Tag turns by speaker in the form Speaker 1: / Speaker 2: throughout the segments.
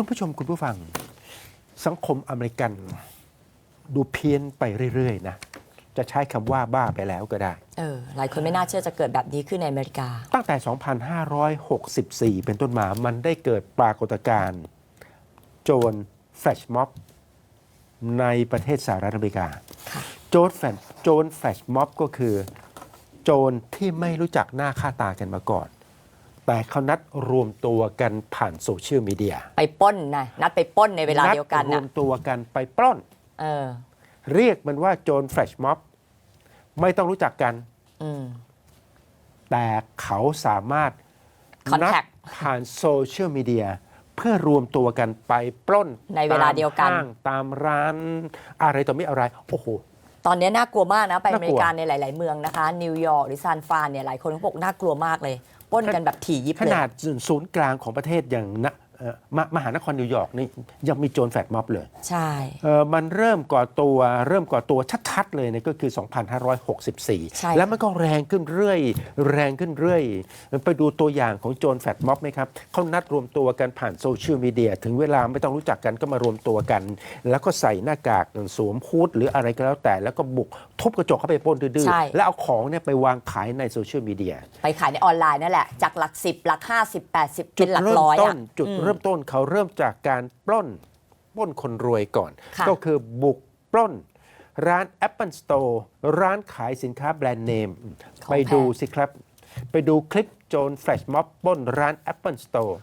Speaker 1: คุณผู้ชมคุณผู้ฟัง สังคมอเมริกัน ดูเพี้ยนไปเรื่อยๆนะจะใช้คำว่าบ้าไปแล้วก็ได้
Speaker 2: เออ หลายคนไม่น่าเชื่อจะเกิดแบบนี้ขึ้นในอเมริกา
Speaker 1: ตั้งแต่ 2564 เป็นต้นมา มันได้เกิดปรากฏการณ์โจรแฟลชม็อบในประเทศสหรัฐอเมริกา
Speaker 2: ค่ะ
Speaker 1: โจรแฟลชโจรแฟลชม็อบก็คือ โจรที่ไม่รู้จักหน้าค่าตากันมาก่อน แต่เขานัดรวมตัวกันผ่านโซเชียลมีเดีย
Speaker 2: ไปปล้นนะนัดไปปล้นในเวลาเดียวกัน
Speaker 1: รว
Speaker 2: นะ
Speaker 1: มตัวกันไปปล้น
Speaker 2: เออ
Speaker 1: เรียกมันว่าโจรแฟลชม็อบไม่ต้องรู้จักกัน
Speaker 2: อืม
Speaker 1: แต่เขาสามารถ
Speaker 2: Contact
Speaker 1: นัดผ่านโซเชียลมีเดียเพื่อรวมตัวกันไปปล้น
Speaker 2: ในเวลาเดียวกัน
Speaker 1: ตมห้างตามร้านอะไรต่อไม่อะไร โอ้โห
Speaker 2: ตอนนี้น่ากลัวมากนะ ไปอ
Speaker 1: น่ากลัว
Speaker 2: เมริกาในหลาย ๆ เมืองนะคะ นิวยอร์กหรือซานฟรานเนี่ยหลายคนเขาบอกน่ากลัวมากเลย ปล้นกันแบบถี่ยิบ
Speaker 1: ข
Speaker 2: เลย
Speaker 1: นาดศูนย์กลางของประเทศอย่างนะ เอ่อมมหานครนิวยอร์กนี่ยังมีโจรแฟลชม็อบเลย
Speaker 2: ใช่
Speaker 1: เอ่อมันเริ่มก่อตัวเริ่มก่อตัวชัดๆเลยเนี่ยก็คือ
Speaker 2: ใช่
Speaker 1: 2564แล้วมันก็แรงขึ้นเรื่อย แรงขึ้นเรื่อย ไปดูตัวอย่างของโจรแฟลชม็อบไหมครับเขานัดรวมตัวกันผ่านโซเชียลมีเดียถึงเวลาไม่ต้องรู้จักกันก็มารวมตัวกัน แล้วก็ใส่หน้ากากสวมฮูดหรืออะไรก็แล้วแต่แล้วก็บุกทุบกระจกเข้าไปปล้นดื้อ
Speaker 2: ใช่
Speaker 1: ๆแล้วเอาของเนี่ยไปวางขายในโซเชียลมีเดีย
Speaker 2: ไปขายในออนไลน์นั่นแหละ จากหลัก10หลัก50 80
Speaker 1: จุ
Speaker 2: เป็
Speaker 1: ด
Speaker 2: นหลัก
Speaker 1: เริ่ม
Speaker 2: ร้อย
Speaker 1: ต้
Speaker 2: อะ
Speaker 1: นจุด
Speaker 2: อืม
Speaker 1: เริ่มต้นเขาเริ่มจากการปล้นปล้นคนรวยก่อน
Speaker 2: ค่ะ
Speaker 1: ก็คือบุกปล้น ร้าน Apple Store ร้านขายสินค้าแบรนด์เนม
Speaker 2: ของ
Speaker 1: ไปดู
Speaker 2: แพง
Speaker 1: สิครับ ไปดูคลิปโจรแฟลชม็อบปล้นร้าน Apple Store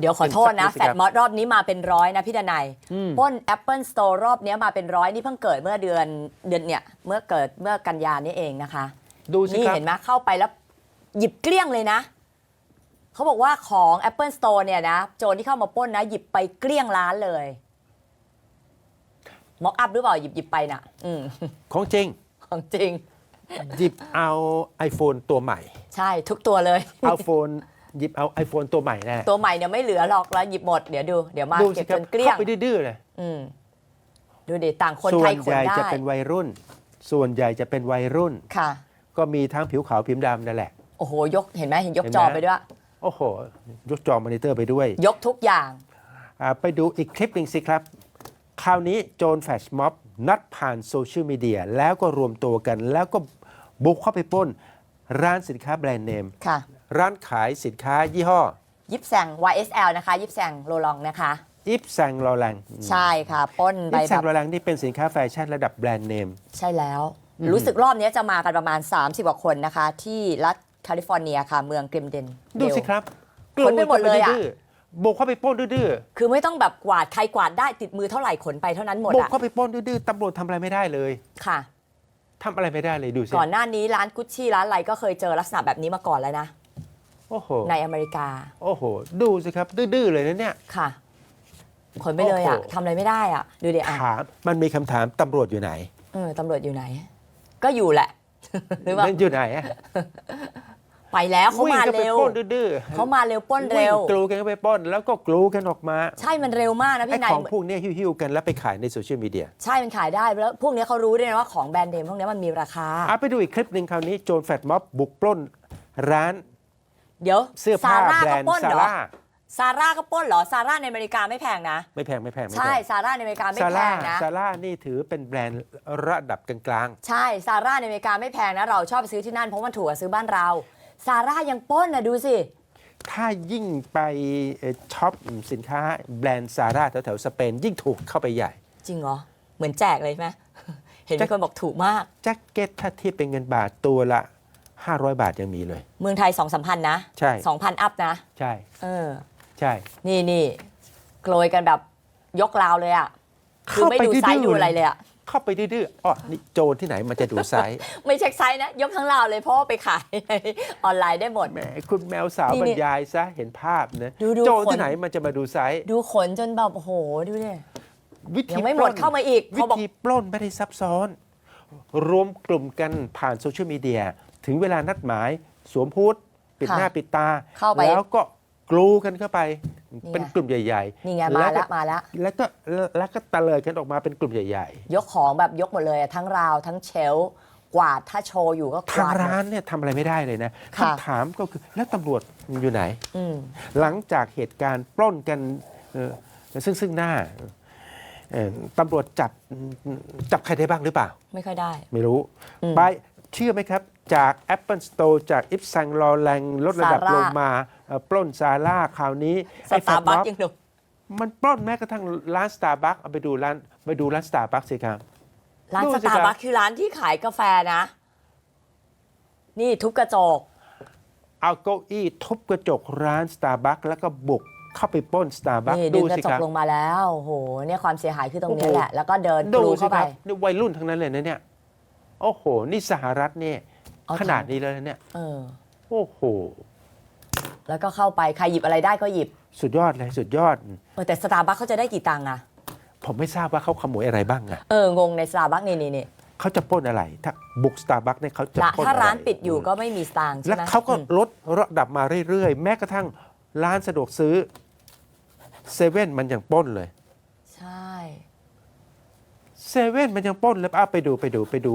Speaker 2: เดี๋ยวขอโทษนะ
Speaker 1: เป็นสักนิดสิ
Speaker 2: แฟ
Speaker 1: ครั
Speaker 2: ด
Speaker 1: บ
Speaker 2: มอสรอบนี้มาเป็นร้อยนะพี่ดนัยปล้น Apple Store รอบนี้มาเป็นร้อยนี่เพิ่งเกิดเมื่อเดือนเดือนเนี่ยเมื่อเกิดเมื่อกันยานี้เองนะคะ
Speaker 1: ดูสิ
Speaker 2: นี่
Speaker 1: ครับ
Speaker 2: เห็นไหมเข้าไปแล้วหยิบเกลี้ยงเลยนะ เขาบอกว่าของ Apple Store เนี่ยนะ โจรที่เข้ามาปล้นนะ หยิบไปเกลี้ยงร้านเลยม็อกอัพหรือเปล่า หยิบหยิบไปน่ะ อืม
Speaker 1: ของจริง
Speaker 2: ของจริง
Speaker 1: หยิบเอา iPhone ตัวใหม่
Speaker 2: ใช่ทุกตัวเลย
Speaker 1: เอาโฟนหยิบเอา iPhone ตัวใหม่แน่
Speaker 2: ตัวใหม่เนี่ยไม่เหลือหรอกแล้วหยิบหมดเดี๋ยวดูเดี๋ยวมา
Speaker 1: ดู
Speaker 2: เก็
Speaker 1: สิ
Speaker 2: บ
Speaker 1: ครั
Speaker 2: จนเกลี้ยง
Speaker 1: เข้าไปดื้อๆเลย
Speaker 2: อืมดูดิต่างคน
Speaker 1: ส่ว
Speaker 2: ไท
Speaker 1: น
Speaker 2: ยข
Speaker 1: ให
Speaker 2: น
Speaker 1: ญ่
Speaker 2: ได้
Speaker 1: จะเป็นวัยรุ่น ส่วนใหญ่จะเป็นวัยรุ่น
Speaker 2: ค่ะ
Speaker 1: ก็มีทั้งผิวขาวผิวดำนั่นแหละ
Speaker 2: โอ้โหยกเห็นไหมเห็นยก
Speaker 1: เห็นไหม
Speaker 2: จอไปด้วย
Speaker 1: โอ้โห ยกจอมอนิเตอร์ไปด้วย
Speaker 2: ยกทุกอย่าง
Speaker 1: อ่าไปดูอีกคลิปหนึ่งสิครับ คราวนี้โจรแฟลชม็อบ นัดผ่านโซเชียลมีเดีย แล้วก็รวมตัวกัน แล้วก็บุกเข้าไปปล้น ร้านสินค้าแบรนด์เนม
Speaker 2: ค่ะ
Speaker 1: ร้านขายสินค้ายี่ห้อ
Speaker 2: ยิปแซง YSL นะคะ ยิปแซงโรลองนะคะ
Speaker 1: ยิปแซงลอแรง
Speaker 2: ใช่ค่ะปล้นไป
Speaker 1: ยิปแซ
Speaker 2: แบ
Speaker 1: ง
Speaker 2: บ
Speaker 1: ลอแรงนี่เป็นสินค้าแฟชั่นระดับแบรนด์เนม
Speaker 2: ใช่แล้ว รู้สึกรอบนี้จะมากันประมาณ 30กว่าคนนะคะ ที่รัฐ แคลิฟอร์เนียค่ะเมืองกริมเดน
Speaker 1: ดูสิครับ
Speaker 2: ขนไปหมดเลยอะ
Speaker 1: ดื้ๆบุกเข้าไปปล้นดื้อ
Speaker 2: คือไม่ต้องแบบกวาดใครกวาดได้ติดมือเท่าไหร่ขนไปเท่านั้นหมด
Speaker 1: ๆบุก
Speaker 2: อะ
Speaker 1: เข้าไปปล้นดื้อๆตำรวจทำอะไรไม่ได้เลย
Speaker 2: ค่ะ
Speaker 1: ทำอะไรไม่ได้เลยดูสิ
Speaker 2: ก่อนหน้านี้ร้านกุชชี่ร้านอะไรก็เคยเจอลักษณะแบบนี้มาก่อนแล้วนะ
Speaker 1: โอ้โห
Speaker 2: ในอเมริกา
Speaker 1: โอ้โห ดูสิครับ ดื้อๆเลยนะเนี่ย
Speaker 2: ค่ะขนไปเลยอะ
Speaker 1: โอ้โห
Speaker 2: ทำอะไรไม่ได้อะ ดูดิอะ
Speaker 1: ถามมันมีคำถามตำรวจอยู่ไหน
Speaker 2: เออตำรวจอยู่ไหน ก็อยู่แหละหรือว่า
Speaker 1: นั่นอยู่ไหนอะ
Speaker 2: ไปแล้วเขา
Speaker 1: วิ่ง
Speaker 2: มา
Speaker 1: ก็ไป
Speaker 2: เร็ว
Speaker 1: ปล้นดื้อๆ
Speaker 2: เขามาเร็วปล้นเร็ว
Speaker 1: วิ่งกลูกันเข้าไปปล้น แล้วก็กลูกันออกมา
Speaker 2: ใช่มันเร็วมากนะ
Speaker 1: ไอ้
Speaker 2: พี่นาย
Speaker 1: ของพวกเนี้ยหิ้วๆกันแล้วไปขายในโซเชียลมีเดีย
Speaker 2: ใช่มันขายได้แล้วพวกนี้เขารู้ด้วยนะว่าของแบรนด์เนมพวกนี้มันมีราคา
Speaker 1: อะไปดูอีกคลิปหนึ่งคราวนี้โจรแฟดม็อบบุกปล้นร้าน
Speaker 2: เดี๋ยว
Speaker 1: เสื้อผ้า
Speaker 2: ซาร่า
Speaker 1: แบร
Speaker 2: ก็
Speaker 1: นด์
Speaker 2: ปล้น
Speaker 1: ซา
Speaker 2: เหรอ
Speaker 1: ร่า
Speaker 2: ซาร่าก็ปล้นเหรอ ซาร่าในอเมริกาไม่แพงนะ
Speaker 1: ไม่แพงไม่แพงไม่แพ
Speaker 2: ใช่
Speaker 1: ง
Speaker 2: ซาร่าในอเมริกาไม่
Speaker 1: ซา
Speaker 2: แพ
Speaker 1: ร่าง
Speaker 2: นะ
Speaker 1: ซาร่านี่ถือเป็นแบรนด์ระดับกลาง
Speaker 2: ใช่ ซาร่าในอเมริกาไม่แพงนะ เราชอบไปซื้อที่นั่นเพราะมันถูกกว่าซื้อบ้านเรา ซาร่ายังปล้นนะดูสิ
Speaker 1: ๆถ้ายิ่งไปเอ่อช็อปสินค้าแบรนด์ซาร่าแถวๆสเปนยิ่งถูกเข้าไปใหญ่
Speaker 2: จริงเหรอ เหมือนแจกเลยใช่ไหมเห็นมีคนบอกถูกมาก
Speaker 1: แจ็คเก็ตถ้าเทียบเป็นเงินบาทตัวละ 500 บาทยังมีเลย
Speaker 2: เมืองไทยสองสามพันนะ
Speaker 1: ใช่
Speaker 2: สองพันอัพนะ
Speaker 1: ใช่
Speaker 2: เออ
Speaker 1: ใช่
Speaker 2: นี่นี่โกลยกันแบบยกราวเลยอะคือไม่ดูไซส์ดูอะไรเลยอะ
Speaker 1: เข้าไปดื้อๆอ๋อนี่โจรที่ไหนมันจะดูไซส์
Speaker 2: ไม่เช็คไซส์นะ ยกทั้งราวเลยเพราะว่าไปขายออนไลน์ได้หมด
Speaker 1: แหมคุณแมวสาว
Speaker 2: นี่
Speaker 1: บร
Speaker 2: นี่
Speaker 1: รยายซะเห็นภาพนะ
Speaker 2: ดูดู
Speaker 1: โจร
Speaker 2: ขน
Speaker 1: ที่ไหนมันจะมาดูไซส์
Speaker 2: ดูขนจนแบบโอ้โหดูดิ
Speaker 1: วิธี
Speaker 2: ยังไม่หมด
Speaker 1: ปล้น
Speaker 2: เข้ามาอีก
Speaker 1: วิ
Speaker 2: พอบอก
Speaker 1: ธีปล้นไม่ได้ซับซ้อน รวมกลุ่มกันผ่านโซเชียลมีเดียถึงเวลานัดหมาย สวมพูดปิด
Speaker 2: ค่ะ
Speaker 1: หน้าปิดตา
Speaker 2: เข้าไป
Speaker 1: แล้วก็ กลูกันเข้าไป
Speaker 2: นี่ไง
Speaker 1: เป็นกลุ่มใหญ่
Speaker 2: นี่ไง
Speaker 1: ๆ
Speaker 2: มา
Speaker 1: ก็
Speaker 2: แล้วมาแล้ว
Speaker 1: แล้วก็แล้วก็ตะเลิดกันออกมาเป็นกลุ่มใหญ่
Speaker 2: ยกของแบบยกหมดเลยอะทั้งราวทั้งเชลฟ์กวาดถ้าโชว์อยู่ก็
Speaker 1: ๆ
Speaker 2: ก
Speaker 1: ทาง
Speaker 2: วาดหม
Speaker 1: ร้าน
Speaker 2: ด
Speaker 1: เนี่ยทำอะไรไม่ได้เลยนะ
Speaker 2: ค่ะ
Speaker 1: คำถามก็คือแล้วตำรวจอยู่ไหน
Speaker 2: อืม
Speaker 1: หลังจากเหตุการณ์ปล้นกันเอ่อซึ่งซึ่งหน้าเอ่อตำรวจจับจับใครได้บ้างหรือเปล่า
Speaker 2: ไม่ค่อยได้
Speaker 1: ไม่รู้
Speaker 2: อืม
Speaker 1: ไปเชื่อไหมครับ จาก Apple Store จากอิฟซังลอแรงลดระดับ
Speaker 2: Zara
Speaker 1: ลงมาเอ่อ ปล้นซาร่าคราวนี้
Speaker 2: ส
Speaker 1: ไอ้
Speaker 2: ตาร์บัค
Speaker 1: Fatmob
Speaker 2: ยังดู
Speaker 1: มันปล้นแม้กระทั่งร้านสตาร์บัคเอาไปดูร้านไปดูร้านสตาร์บัคสิครับ
Speaker 2: ร้าน
Speaker 1: ดู
Speaker 2: ส
Speaker 1: สิ
Speaker 2: ตาร์
Speaker 1: ครั
Speaker 2: บัค
Speaker 1: บ
Speaker 2: คือร้านที่ขายกาแฟนะ นี่ทุบกระจก
Speaker 1: เอาเก้าอี้ทุบกระจกร้านสตาร์บัคแล้วก็บุกเข้าไปปล้นสตาร์บัค
Speaker 2: นี่ดึ
Speaker 1: ดู
Speaker 2: งกระ
Speaker 1: สิ
Speaker 2: จ
Speaker 1: ค
Speaker 2: ก
Speaker 1: รับ
Speaker 2: ลงมาแล้วโอ้โหเนี่ยความเสียหายคือตรงนี้
Speaker 1: โอ้โห
Speaker 2: แหละ แล้วก็เดินก
Speaker 1: ดู
Speaker 2: รู
Speaker 1: สิ
Speaker 2: เข้า
Speaker 1: ค
Speaker 2: ไป
Speaker 1: รับนี่วัยรุ่นทั้งนั้นเลยนะเนี่ยโอ้โห นี่สหรัฐเนี่ย
Speaker 2: เอา
Speaker 1: ขนาดนี้เลยนะเนี่ย
Speaker 2: เออ
Speaker 1: โอ้โห
Speaker 2: แล้วก็เข้าไปใครหยิบอะไรได้ก็หยิบ
Speaker 1: สุดยอดเลยสุดยอด
Speaker 2: เออแต่สตาร์บัคเขาจะได้กี่ตังค์อะ
Speaker 1: ผมไม่ทราบว่าเขาขโมยอะไรบ้างอะ
Speaker 2: เอองงในสตาร์บัคนี่นี่นี่
Speaker 1: เขาจะปล้นอะไร ถ้าบุกสตาร์บัคเนี่ยเขาจะ
Speaker 2: ละ
Speaker 1: ปล้น
Speaker 2: ถ้า
Speaker 1: อะไร
Speaker 2: ร้านปิดอยู่ก็ไม่มีสตางค์ใช่
Speaker 1: แล้ว
Speaker 2: ไหม
Speaker 1: เขาก็
Speaker 2: อืม
Speaker 1: ลดระดับมาเรื่อยๆ แม้กระทั่งร้านสะดวกซื้อเซเว่นมันยังปล้นเลย
Speaker 2: ใช่
Speaker 1: เซเว่นมันยังปล้นเลยอ้าวไปดูไปดูไปดู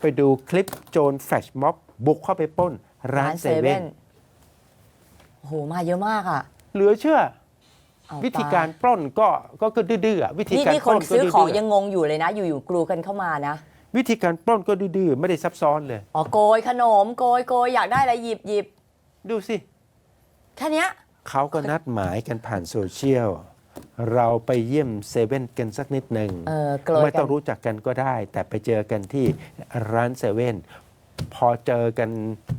Speaker 1: ไปดูคลิปโจรแฟชม็อบบุกเข้าไปปล้นร้านเซเว่น
Speaker 2: โอ้โหมาเยอะมากอะ
Speaker 1: เหลือเชื่อ
Speaker 2: เอา
Speaker 1: วิธี
Speaker 2: ตย
Speaker 1: การปล้นก็ก็ก็ดื้อๆอะวิธี
Speaker 2: นี่
Speaker 1: การ
Speaker 2: นี่
Speaker 1: ป
Speaker 2: ค
Speaker 1: ล้
Speaker 2: น
Speaker 1: นก็
Speaker 2: ซื้อ
Speaker 1: ดื้
Speaker 2: ของ
Speaker 1: อๆ
Speaker 2: ยังงงอยู่เลยนะ อยู่ๆกลูกันเข้ามานะ
Speaker 1: วิธีการปล้นก็ดื้อๆไม่ได้ซับซ้อนเลย
Speaker 2: อ๋อโกยขนมโกยโกยอยากได้อะไรหยิบหยิบ
Speaker 1: ดูสิ
Speaker 2: แค่เนี้ย
Speaker 1: เขาก็นัดหมายกันผ่านโซเชียล เราไปเยี่ยมเซเว่นกันสักนิดหนึ่ง
Speaker 2: เออโกย
Speaker 1: ไม่
Speaker 2: กั
Speaker 1: ต้อนงรู้จักกันก็ได้ แต่ไปเจอกันที่ร้านเซเว่น พอเจอกัน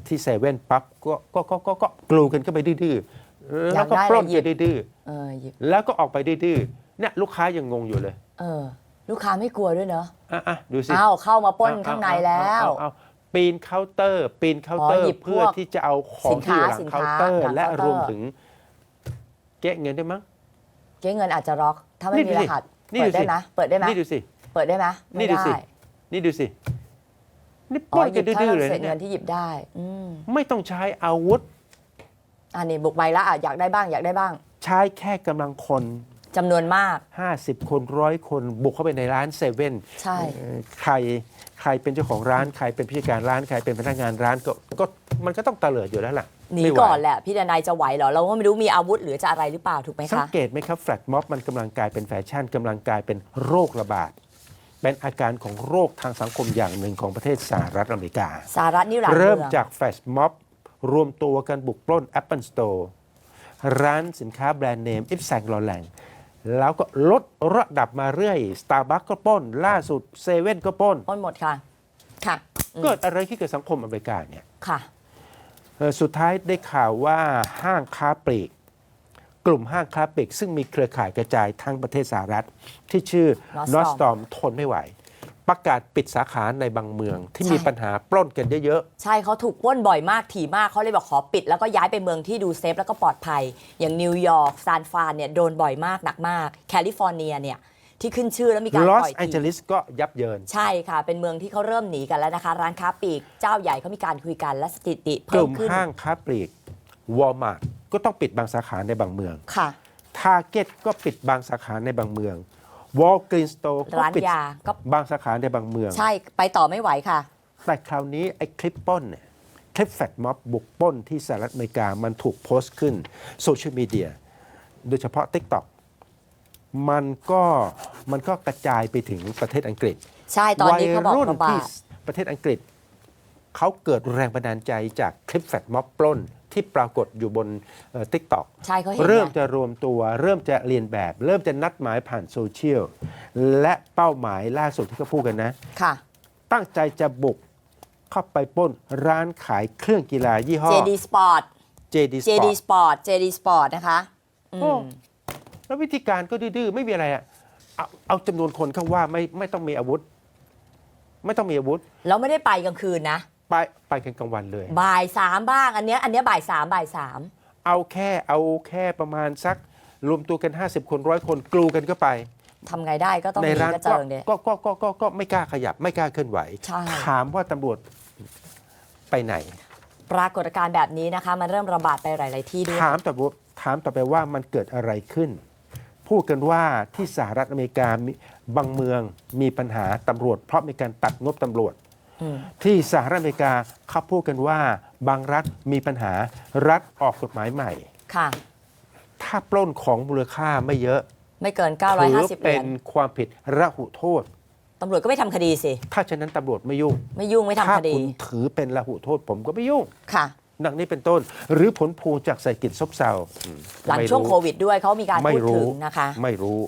Speaker 1: ที่เซเว่นปั๊บก็ก็ก็ก็ก็กลูกันก็ไปดื้อๆแล้วก็ปล้นไปดื้อ
Speaker 2: เออหยิบ
Speaker 1: ๆแล้วก็ออกไปดื้อๆเนี่ยลูกค้ายังงงอยู่เลย
Speaker 2: เออ ลูกค้าไม่กลัวด้วยเนอะ
Speaker 1: อะอะดูสิ
Speaker 2: อ้าวเข้ามาปล้นข้างในแล้ว
Speaker 1: เอาเอาเอาปีนเคาน์เตอร์ ปีนเคาน์เตอ
Speaker 2: อ๋อ
Speaker 1: ร์
Speaker 2: หยิบพวก
Speaker 1: เพื่อที่จะเอาของที่อยู่หลั
Speaker 2: สิ
Speaker 1: ง
Speaker 2: นค้า
Speaker 1: เคาน์เตอร์
Speaker 2: สินค้าหลัง
Speaker 1: และ
Speaker 2: เคาน์เตอร์
Speaker 1: รวมถึงเก๊ะเงินได้วยมั้ง
Speaker 2: เก๊เงินอาจจะล็อก ถ้าไม่
Speaker 1: นี่
Speaker 2: มี
Speaker 1: ดู
Speaker 2: ร
Speaker 1: สิ
Speaker 2: หัส
Speaker 1: นี่
Speaker 2: เปิ
Speaker 1: ดู
Speaker 2: ดได้
Speaker 1: สิ
Speaker 2: ไหมเปิดได้ไหม
Speaker 1: นี่ดูสิ
Speaker 2: เปิดได้ไหม
Speaker 1: นี่
Speaker 2: ไม่
Speaker 1: ดูสิ
Speaker 2: ได้
Speaker 1: นี่ดูสิ นี่ป
Speaker 2: อ๋อ
Speaker 1: ล้น
Speaker 2: หยิ
Speaker 1: กัน
Speaker 2: บแค่
Speaker 1: ดื้อๆเลย
Speaker 2: เศษ
Speaker 1: นะเนี่
Speaker 2: เงิ
Speaker 1: ย
Speaker 2: นที่หยิบได้อืม
Speaker 1: ไม่ต้องใช้อาวุธ
Speaker 2: อันนี้บุกไปแล้วอะอยากได้บ้างอยากได้บ้าง
Speaker 1: ใช้แค่กำลังคน
Speaker 2: จำนวนมาก
Speaker 1: 50 คนร้อยคนบุกเข้าไปในร้านเซเว่น
Speaker 2: ใช่
Speaker 1: เอ่อใครใครเป็นเจ้าของร้านใครเป็นผู้จัดการร้านใครเป็นพนักงานร้านก็ก็มันก็ต้องเตลิดอยู่แล้วล่ะ
Speaker 2: หนี
Speaker 1: ไม่ไหว
Speaker 2: ก่อนแหละ พี่ดนายจะไหวเหรอ เราก็ไม่รู้มีอาวุธหรือจะอะไรหรือเปล่าถูกไหม
Speaker 1: สัง
Speaker 2: คะ
Speaker 1: เกตไหมครับแฟลตม็อบมันกำลังกลายเป็นแฟชั่นกำลังกลายเป็นโรคระบาด เป็นอาการของโรคทางสังคมอย่างหนึ่งของประเทศสหรัฐอเมริกา
Speaker 2: สหรัฐนี่หลาย
Speaker 1: เริ่ม
Speaker 2: อง
Speaker 1: จากแฟลชม็อบรวมตัวกันบุกปล้น Apple Store ร้านสินค้าแบรนด์เนมอิฟแซงลอแลงแล้วก็ลดระดับมาเรื่อย Starbucks ก็ปล้น ล่าสุดเซเว่นก็ปล้น
Speaker 2: ปล้นหมดค่ะ ค่ะอืม
Speaker 1: เกิดอะไรขึ้นกับสังคมอเมริกาเนี่ย
Speaker 2: ค่ะ
Speaker 1: เอ่อสุดท้ายได้ข่าวว่าห้างค้าปลีก กลุ่มห้างค้าปลีกซึ่งมีเครือข่ายกระจายทั้งประเทศสหรัฐ ที่ชื่อ
Speaker 2: Nordstrom
Speaker 1: นอสตอมทนไม่ไหว ประกาศปิดสาขาในบางเมืองที่
Speaker 2: ใช่
Speaker 1: มีปัญหาปล้นกันเยอะ
Speaker 2: ใช่เขาถูกปล้นบ่อยมากถี่มากเขาเลยบอกขอปิด แล้วก็ย้ายไปเมืองที่ดูเซฟแล้วก็ปลอดภัย อย่างนิวยอร์กซานฟรานเนี่ยโดนบ่อยมากหนักมาก แคลิฟอร์เนียเนี่ยที่ขึ้นชื่อแล้วมีการ
Speaker 1: ๆลอ
Speaker 2: ป
Speaker 1: ส
Speaker 2: ล่อย
Speaker 1: แอนเจ
Speaker 2: ที
Speaker 1: ลิสก็ยับเยิน
Speaker 2: ใช่ค่ะ เป็นเมืองที่เขาเริ่มหนีกันแล้วนะคะ ร้านค้าปลีกเจ้าใหญ่เขามีการคุยกันและสถิติ
Speaker 1: ก
Speaker 2: เพิ่ม
Speaker 1: ลุ่ม
Speaker 2: ขึ้น
Speaker 1: ห้างค้าปลีก วอลมาร์ทก็ต้องปิดบางสาขาในบางเมือง
Speaker 2: ค่ะ
Speaker 1: ทาร์เก็ตก็ปิดบางสาขาในบางเมืองวอลกรีนสโตร์ก็
Speaker 2: ร้าน
Speaker 1: ปิด
Speaker 2: ยาก็
Speaker 1: บางสาขาในบางเมือง
Speaker 2: ใช่ไปต่อไม่ไหวค่ะ
Speaker 1: แต่คราวนี้ไอ้คลิปปล้นเนี่ยคลิปแฟตม็อบบุกปล้นที่สหรัฐอเมริกามันถูกโพสต์ขึ้นโซเชียลมีเดียโดยเฉพาะ TikTok มันก็มันก็กระจายไปถึงประเทศอังกฤษ
Speaker 2: ใช่ตอนนี้เขาบอก
Speaker 1: วัยรุ่น
Speaker 2: ระบา
Speaker 1: ที่
Speaker 2: ด
Speaker 1: ประเทศอังกฤษ เขาเกิดแรงบันดาลใจจากคลิปแฟตม็อบปล้น ที่ปรากฏอยู่บนทิกตอก
Speaker 2: ใช่เขาเห็น
Speaker 1: เริ่ม
Speaker 2: ไง
Speaker 1: จะรวมตัว เริ่มจะเรียนแบบ เริ่มจะนัดหมายผ่านโซเชียลและเป้าหมายล่าสุดที่เขาพูดกันนะ
Speaker 2: ค่ะ
Speaker 1: ตั้งใจจะบุกเข้าไปปล้นร้านขายเครื่องกีฬายี่ห้อ
Speaker 2: JD Sport
Speaker 1: JD
Speaker 2: JD
Speaker 1: Sport
Speaker 2: Sport JD Sport นะคะอืม
Speaker 1: โอ้แล้ววิธีการก็ดื้อๆ ไม่มีอะไรอะเอาเอาจำนวนคนเข้าว่าไม่ไม่ต้องมีอาวุธ ไม่ต้องมีอาวุธ
Speaker 2: แล้วไม่ได้ไปกลางคืนนะ
Speaker 1: ไปไปกันกลางวันเลย
Speaker 2: บ่ายสามบ้างอันเนี้ยอันเนี้ยบ่ายสามบ่ายสาม
Speaker 1: เอาแค่เอาแค่ประมาณสัก รวมตัวกัน 50 คนร้อยคนกลูกันก็ไป
Speaker 2: ทำไงได้ก็ต้อง
Speaker 1: ใน
Speaker 2: มี
Speaker 1: ร้าน
Speaker 2: กระเจิงเดีย
Speaker 1: ก็ก็ก็ก็ก็ไม่กล้าขยับไม่กล้าเคลื่อนไหว
Speaker 2: ใช่
Speaker 1: ถามว่าตำรวจไปไหน
Speaker 2: ปรากฏการณ์แบบนี้นะคะ มันเริ่มระบาดไปหลาย ๆ ที่ด้วย
Speaker 1: ถามต่อว่าถามต่อไปว่ามันเกิดอะไรขึ้น พูดกันว่าที่สหรัฐอเมริกามีบางเมืองมีปัญหาตำรวจ เพราะมีการตัดงบตำรวจ
Speaker 2: อืม
Speaker 1: ที่สหรัฐอเมริกาเขาพูดกันว่าบางรัฐมีปัญหารัฐออกกฎหมายใหม่
Speaker 2: ค่ะ
Speaker 1: ถ้าปล้นของมูลค่าไม่เยอะ
Speaker 2: ไม่เกิน
Speaker 1: ถือ
Speaker 2: 950เห
Speaker 1: เป็
Speaker 2: รีย
Speaker 1: น
Speaker 2: ญ
Speaker 1: ความผิดระหุโทษ
Speaker 2: ตำรวจก็ไม่ทำคดีสิ
Speaker 1: ถ้าฉะนั้นตำรวจไม่ยุ่ง
Speaker 2: ไม่ยุ่งไม่ทำ
Speaker 1: ถ้า
Speaker 2: คดี
Speaker 1: คุณถือเป็นระหุโทษผมก็ไม่ยุ่ง
Speaker 2: ค่ะ
Speaker 1: ดังนี้เป็นต้น หรือผลพวงจากเศรษฐกิจซบเซาอืม
Speaker 2: หลัง
Speaker 1: ไม่
Speaker 2: ช่วง
Speaker 1: รู้
Speaker 2: โควิดด้วยเขามีการ
Speaker 1: ไม่
Speaker 2: พูดถึ
Speaker 1: รู้
Speaker 2: งนะคะ
Speaker 1: ไม่รู้